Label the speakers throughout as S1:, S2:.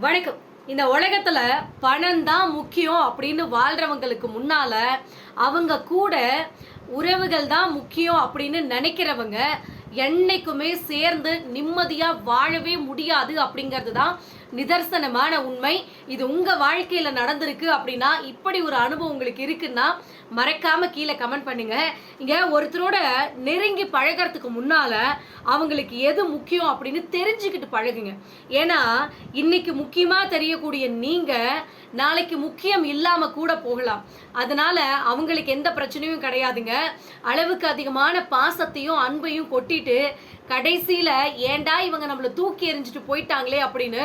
S1: வணக்கம். இந்த உலகத்துல பணம் தான் முக்கியம் அப்படின்னு வாழ்றவங்களுக்கு முன்னால அவங்க கூட உறவுகள் தான் முக்கியம் அப்படின்னு நினைக்கிறவங்க என்னைக்குமே சேர்ந்து நிம்மதியா வாழவே முடியாது அப்படிங்கிறது தான் நிதர்சனமான உண்மை. இது உங்க வாழ்க்கையில நடந்திருக்கு அப்படின்னா இப்படி ஒரு அனுபவம் உங்களுக்கு இருக்குன்னா மறக்காமல் கீழே கமெண்ட் பண்ணுங்க. இங்க ஒருத்தரோட நெருங்கி பழகிறதுக்கு முன்னால அவங்களுக்கு எது முக்கியம் அப்படின்னு தெரிஞ்சுக்கிட்டு பழகுங்க. ஏன்னா இன்னைக்கு முக்கியமா தெரியக்கூடிய நீங்க நாளைக்கு முக்கியம் இல்லாம கூட போகலாம். அதனால அவங்களுக்கு எந்த பிரச்சனையும் கிடையாதுங்க. அளவுக்கு அதிகமான பாசத்தையும் அன்பையும் கொட்டிட்டு கடைசியில ஏன்டா இவங்க நம்மளை தூக்கி எறிஞ்சிட்டு போயிட்டாங்களே அப்படின்னு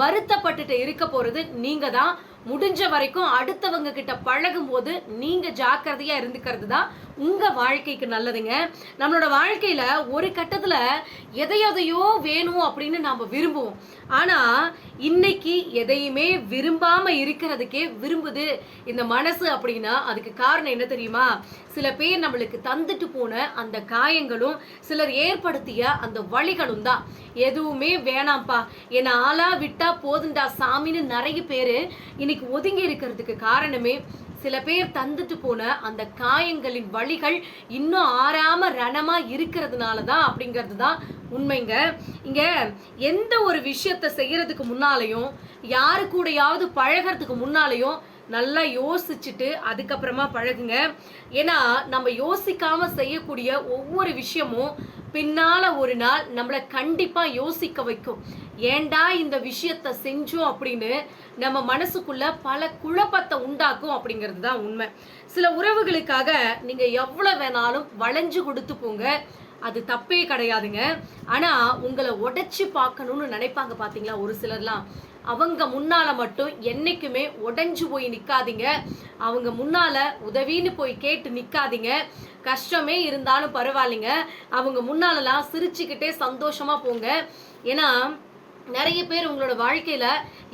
S1: வருத்தப்பட்டுட்டு இருக்க போறது நீங்க தான். முடிஞ்ச வரைக்கும் அடுத்தவங்க கிட்ட பழகும் போது நீங்க ஜாக்கிரதையா இருந்துக்கிறது தான் உங்கள் வாழ்க்கைக்கு நல்லதுங்க. நம்மளோட வாழ்க்கையில் ஒரு கட்டத்தில் எதையதையோ வேணும் அப்படின்னு நாம் விரும்புவோம். ஆனால் இன்னைக்கு எதையுமே விரும்பாமல் இருக்கிறதுக்கே விரும்புது இந்த மனசு அப்படின்னா அதுக்கு காரணம் என்ன தெரியுமா? சில பேர் நம்மளுக்கு தந்துட்டு போன அந்த காயங்களும் சிலர் ஏற்படுத்திய அந்த வழிகளும் தான். எதுவுமே வேணாம்ப்பா. என்னை ஆளா விட்டா போதுண்டா சாமின்னு நிறைய பேர் இன்னைக்கு ஒதுங்கி இருக்கிறதுக்கு காரணமே சில பேர் தந்துட்டு போன அந்த காயங்களின் வழிகள் இன்னும் ஆறாம ரணமா இருக்கிறதுனால தான் அப்படிங்கிறது தான் உண்மைங்க. இங்க எந்த ஒரு விஷயத்த செய்யறதுக்கு முன்னாலையும் யாரு கூடயாவது பழகிறதுக்கு முன்னாலையும் நல்லா யோசிச்சுட்டு அதுக்கப்புறமா பழகுங்க. ஏன்னா நம்ம யோசிக்காம செய்யக்கூடிய ஒவ்வொரு விஷயமும் பின்னால ஒரு நாள் நம்மளை கண்டிப்பா யோசிக்க வைக்கும். ஏன்டா இந்த விஷயத்த செஞ்சோம் அப்படின்னு நம்ம மனசுக்குள்ள பல குழப்பத்தை உண்டாக்கும் அப்படிங்கிறது தான் உண்மை. சில உறவுகளுக்காக நீங்க எவ்வளவு வேணாலும் வளைஞ்சு கொடுத்து போங்க. அது தப்பே கிடையாதுங்க. ஆனா உங்களை உடைச்சு பார்க்கணும்னு நினைப்பாங்க பாத்தீங்களா? ஒரு சிலர்லாம். அவங்க முன்னால மட்டும் என்னைக்குமே உடஞ்சு போய் நிக்காதீங்க. அவங்க முன்னால உதவின்னு போய் கேட்டு நிக்காதீங்க. கஷ்டமே இருந்தாலும் பரவாயில்லைங்க. அவங்க முன்னாலலாம் சிரிச்சுக்கிட்டே சந்தோஷமா போங்க. ஏன்னா நிறைய பேர் உங்களோட வாழ்க்கையில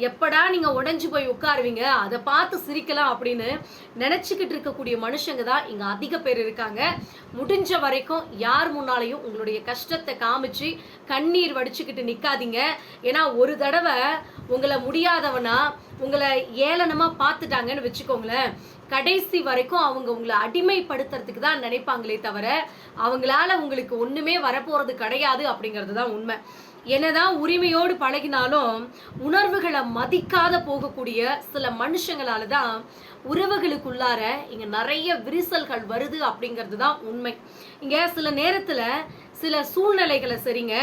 S1: எப்படா நீங்க உடஞ்சு போய் உட்காருவீங்க அதை பார்த்து சிரிக்கலாம் அப்படின்னு நினைச்சுக்கிட்டு இருக்கக்கூடிய மனுஷங்க தான் இங்க அதிக பேர் இருக்காங்க. முடிஞ்ச வரைக்கும் யார் முன்னாலையும் உங்களுடைய கஷ்டத்தை காமிச்சு கண்ணீர் வடிச்சுக்கிட்டு நிக்காதீங்க. ஏன்னா ஒரு தடவை உங்களை முடியாதவனா உங்களை ஏளனமா பார்த்துட்டாங்கன்னு வச்சுக்கோங்களேன். கடைசி வரைக்கும் அவங்க உங்களை அடிமைப்படுத்துறதுக்கு தான் நினைப்பாங்களே தவிர அவங்களால உங்களுக்கு ஒண்ணுமே வரப்போறது கிடையாது அப்படிங்கிறது தான் உண்மை. என்னதான் உரிமையோடு பழகினாலும் உணர்வுகளை மதிக்காத போகக்கூடிய சில மனுஷங்களால தான் உறவுகளுக்குள்ளார இங்க நிறைய விரிசல்கள் வருது அப்படிங்கிறது தான் உண்மை. இங்க சில நேரத்துல சில சூழ்நிலைகளை சரிங்க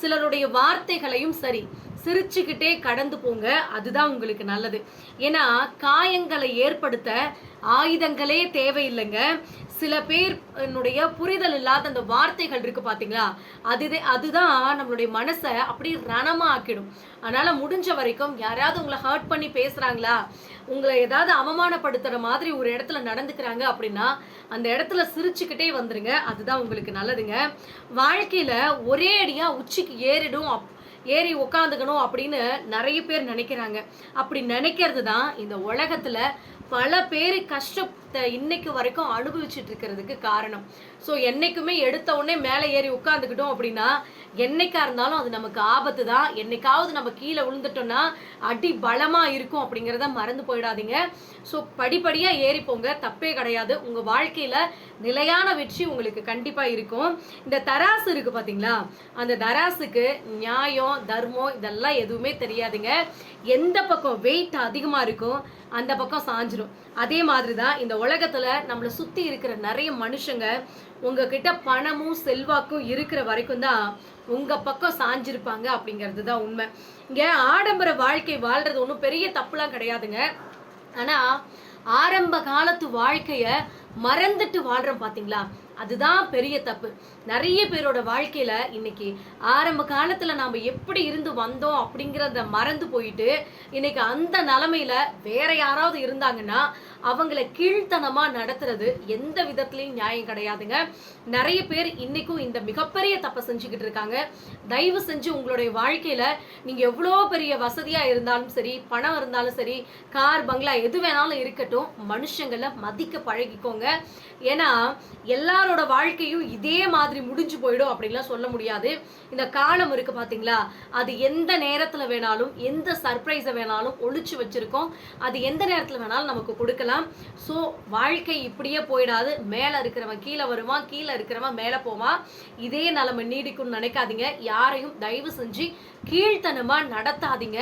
S1: சிலருடைய வார்த்தைகளையும் சரி. சிரிச்சுக்கிட்டே கடந்து போங்க. அதுதான் உங்களுக்கு நல்லது. ஏன்னா காயங்களை ஏற்படுத்த ஆயுதங்களே தேவையில்லைங்க. சில பேர் என்னுடைய புரிதல் இல்லாத அந்த வார்த்தைகள் இருக்கு பாத்தீங்களா? அது அதுதான் நம்மளுடைய மனசை அப்படியே ரணமாக ஆக்கிடும் அதனால முடிஞ்ச வரைக்கும் யாராவது உங்களை ஹர்ட் பண்ணி பேசுறாங்களா? உங்களை ஏதாவது அவமானப்படுத்துற மாதிரி ஒரு இடத்துல நடந்துக்கிறாங்க அப்படின்னா அந்த இடத்துல சிரிச்சுக்கிட்டே வந்துருங்க. அதுதான் உங்களுக்கு நல்லதுங்க. வாழ்க்கையில ஒரே அடியா உச்சிக்கு ஏறிடும் அப் ஏறி உட்காந்துக்கணும் அப்படின்னு நிறைய பேர் நினைக்கிறாங்க. அப்படி நினைக்கிறது தான் இந்த உலகத்தில் பல பேர் கஷ்டத்தை இன்னைக்கு வரைக்கும் அனுபவிச்சுட்டு இருக்கிறதுக்கு காரணம். ஸோ என்னைக்குமே எடுத்த உடனே மேலே ஏறி உட்காந்துக்கிட்டோம் அப்படின்னா என்னைக்கா இருந்தாலும் அது நமக்கு ஆபத்து தான் என்னைக்காவது நம்ம கீழே விழுந்துட்டோம்னா அடி பலமாக இருக்கும் அப்படிங்கிறத மறந்து போயிடாதீங்க. ஸோ படிப்படியாக ஏறி போங்க. தப்பே கிடையாது. உங்கள் வாழ்க்கையில் நிலையான வெற்றி உங்களுக்கு கண்டிப்பாக இருக்கும். இந்த தராசு இருக்கு பார்த்தீங்களா அந்த தராசுக்கு நியாயம் தர்மம் இதெல்லாம் எதுவுமே தெரியாதுங்க. எந்த பக்கம் வெயிட் அதிகமாக இருக்கும் அந்த பக்கம் சாஞ்சிரும். அதே மாதிரி தான் இந்த உலகத்தில் நம்மளை சுற்றி இருக்கிற நிறைய மனுஷங்க உங்ககிட்ட பணமும் செல்வாக்கும் இருக்கிற வரைக்கும் தான் உங்கள் பக்கம் சாஞ்சிருப்பாங்க அப்படிங்கிறது தான் உண்மை. இங்கே ஆடம்பர வாழ்க்கை வாழ்கிறது ஒன்றும் பெரிய தப்புலாம் கிடையாதுங்க. ஆனால் ஆரம்ப காலத்து வாழ்க்கையை மறந்துட்டு வாழ்கிறோம் பார்த்தீங்களா அதுதான் பெரிய தப்பு. நிறைய பேரோட வாழ்க்கையில இன்னைக்கு ஆரம்ப காலத்துல நாம எப்படி இருந்து வந்தோம் அப்படிங்கிறத மறந்து போயிட்டு இன்னைக்கு அந்த நிலைமையில வேற யாராவது இருந்தாங்கன்னா அவங்கள கீழ்த்தனமா நடத்துறது எந்த விதத்துலயும் நியாயம் கிடையாதுங்க. நிறைய பேர் இன்னைக்கும் இந்த மிகப்பெரிய தப்பை செஞ்சுக்கிட்டு இருக்காங்க. தயவு செஞ்சு உங்களுடைய வாழ்க்கையில நீங்க எவ்வளோ பெரிய வசதியா இருந்தாலும் சரி பணம் இருந்தாலும் சரி கார் பங்களா எது வேணாலும் இருக்கட்டும் மனுஷங்களை மதிக்க பழகிக்கோங்க. ஏன்னா எல்லாரோட வாழ்க்கையும் இதே மாதிரி முடிஞ்சு போயிடும் அப்படின்லாம் சொல்ல முடியாது. இந்த காலம் இருக்கு பாத்தீங்களா? அது எந்த நேரத்துல வேணாலும் எந்த சர்ப்ரைஸை வேணாலும் ஒழிச்சு வச்சிருக்கோம். அது எந்த நேரத்துல வேணாலும் நமக்கு கொடுக்கலாம். ஸோ வாழ்க்கை இப்படியே போயிடாது. மேலே இருக்கிறவன் கீழே வருவான் கீழே இருக்கிறவன் மேலே போவான். இதே நிலமை நீடிக்கும்னு நினைக்காதீங்க. யாரையும் தயவு செஞ்சு கீழ்த்தனமாக நடத்தாதீங்க.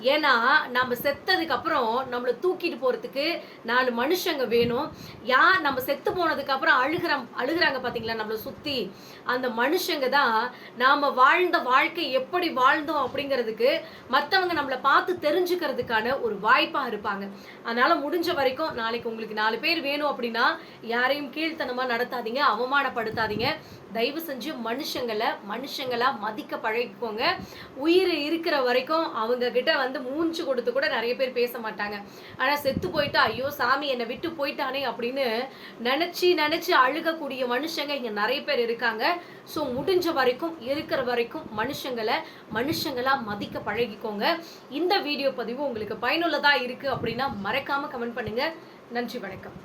S1: ஏன்னா நம்ம செத்ததுக்கு அப்புறம் நம்மளை தூக்கிட்டு போறதுக்கு நாலு மனுஷங்க வேணும். யார் நம்ம செத்து போனதுக்கு அப்புறம் அழுகிறோம் அழுகுறாங்க பாத்தீங்களா நம்மளை சுத்தி? அந்த மனுஷங்க தான் நாம வாழ்ந்த வாழ்க்கை எப்படி வாழ்ந்தோம் அப்படிங்கிறதுக்கு மற்றவங்க நம்மளை பார்த்து தெரிஞ்சுக்கிறதுக்கான ஒரு வாய்ப்பா இருப்பாங்க. அதனால முடிஞ்ச வரைக்கும் நாளைக்கு உங்களுக்கு நாலு பேர் வேணும் அப்படின்னா யாரையும் கீழ்த்தனமா நடத்தாதீங்க அவமானப்படுத்தாதீங்க. தயவு செஞ்சு மனுஷங்களை மனுஷங்களா மதிக்க பழகிக்கோங்க. உயிர் இருக்கிற வரைக்கும் அவங்க கிட்ட வந்து மூஞ்சு கொடுத்து கூட நிறைய பேர் பேச மாட்டாங்க. ஆனா செத்து போயிட்டா ஐயோ சாமி என்னை விட்டு போயிட்டானே அப்படின்னு நினைச்சு நினைச்சு அழுகக்கூடிய மனுஷங்க இங்க நிறைய பேர் இருக்காங்க. ஸோ முடிஞ்ச வரைக்கும் இருக்கிற வரைக்கும் மனுஷங்களை மனுஷங்களா மதிக்க பழகிக்கோங்க. இந்த வீடியோ பதிவு உங்களுக்கு பயனுள்ளதா இருக்கு அப்படின்னா மறக்காம கமெண்ட் பண்ணுங்க. நன்றி வணக்கம்.